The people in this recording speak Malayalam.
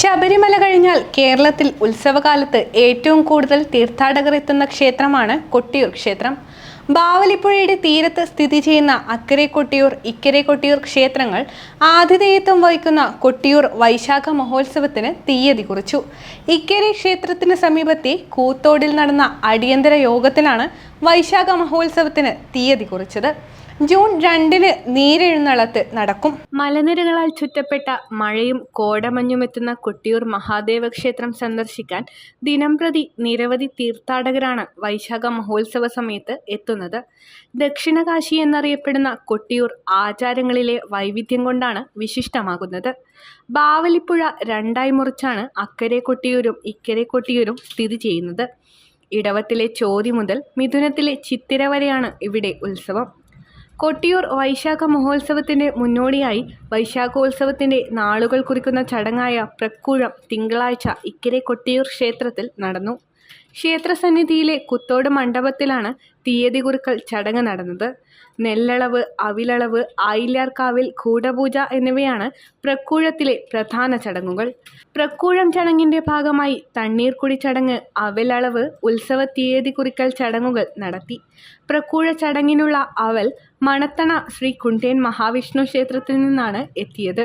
ശബരിമല കഴിഞ്ഞാൽ കേരളത്തിൽ ഉത്സവകാലത്ത് ഏറ്റവും കൂടുതൽ തീർത്ഥാടകർ എത്തുന്ന ക്ഷേത്രമാണ് കൊട്ടിയൂർ ക്ഷേത്രം. ബാവലിപ്പുഴയുടെ തീരത്ത് സ്ഥിതി ചെയ്യുന്ന അക്കരെ കൊട്ടിയൂർ ഇക്കരെ കൊട്ടിയൂർ ക്ഷേത്രങ്ങൾ ആതിഥേയത്വം വഹിക്കുന്ന കൊട്ടിയൂർ വൈശാഖ മഹോത്സവത്തിന് തീയതി കുറിച്ചു. ഇക്കരെ ക്ഷേത്രത്തിന് സമീപത്തെ കൂത്തോടിൽ നടന്ന അടിയന്തര യോഗത്തിലാണ് വൈശാഖ മഹോത്സവത്തിന് തീയതി കുറിച്ചത്. ജൂൺ രണ്ടിന് നീരെഴുന്നള്ളത്ത് നടക്കും. മലനിരകളാൽ ചുറ്റപ്പെട്ട മഴയും കോടമഞ്ഞുമെത്തുന്ന കൊട്ടിയൂർ മഹാദേവ ക്ഷേത്രം സന്ദർശിക്കാൻ ദിനംപ്രതി നിരവധി തീർത്ഥാടകരാണ് വൈശാഖ മഹോത്സവ സമയത്ത് എത്തുന്നത്. ദക്ഷിണകാശി എന്നറിയപ്പെടുന്ന കൊട്ടിയൂർ ആചാരങ്ങളിലെ വൈവിധ്യം കൊണ്ടാണ് വിശിഷ്ടമാകുന്നത്. ബാവലിപ്പുഴ രണ്ടായി മുറിച്ചാണ് അക്കരെ കൊട്ടിയൂരും ഇക്കരെ കൊട്ടിയൂരും സ്ഥിതി ചെയ്യുന്നത്. ഇടവത്തിലെ ചോതി മുതൽ മിഥുനത്തിലെ ചിത്തിര വരെയാണ് ഇവിടെ ഉത്സവം. കൊട്ടിയൂർ വൈശാഖ മഹോത്സവത്തിന്റെ മുന്നോടിയായി വൈശാഖോത്സവത്തിന്റെ നാളുകൾ കുറിക്കുന്ന ചടങ്ങായ പ്രക്കൂഴം തിങ്കളാഴ്ച ഇക്കരെ കൊട്ടിയൂർ ക്ഷേത്രത്തിൽ നടന്നു. ക്ഷേത്രസന്നിധിയിലെ കുത്തോട് മണ്ഡപത്തിലാണ് തീയതി കുറുക്കൽ ചടങ്ങ് നടന്നത്. നെല്ലളവ് അവിലളവ് ആയില്യാർക്കാവിൽ കൂടപൂജ എന്നിവയാണ് പ്രക്കൂഴത്തിലെ പ്രധാന ചടങ്ങുകൾ. പ്രക്കൂഴം ചടങ്ങിന്റെ ഭാഗമായി തണ്ണീർക്കുടി ചടങ്ങ് അവലളവ് ഉത്സവ തീയതി കുറിക്കൽ ചടങ്ങുകൾ നടത്തി. പ്രക്കൂഴ ചടങ്ങിനുള്ള അവൽ മണത്തണ ശ്രീ കുണ്ടേൻ മഹാവിഷ്ണു ക്ഷേത്രത്തിൽ നിന്നാണ് എത്തിയത്.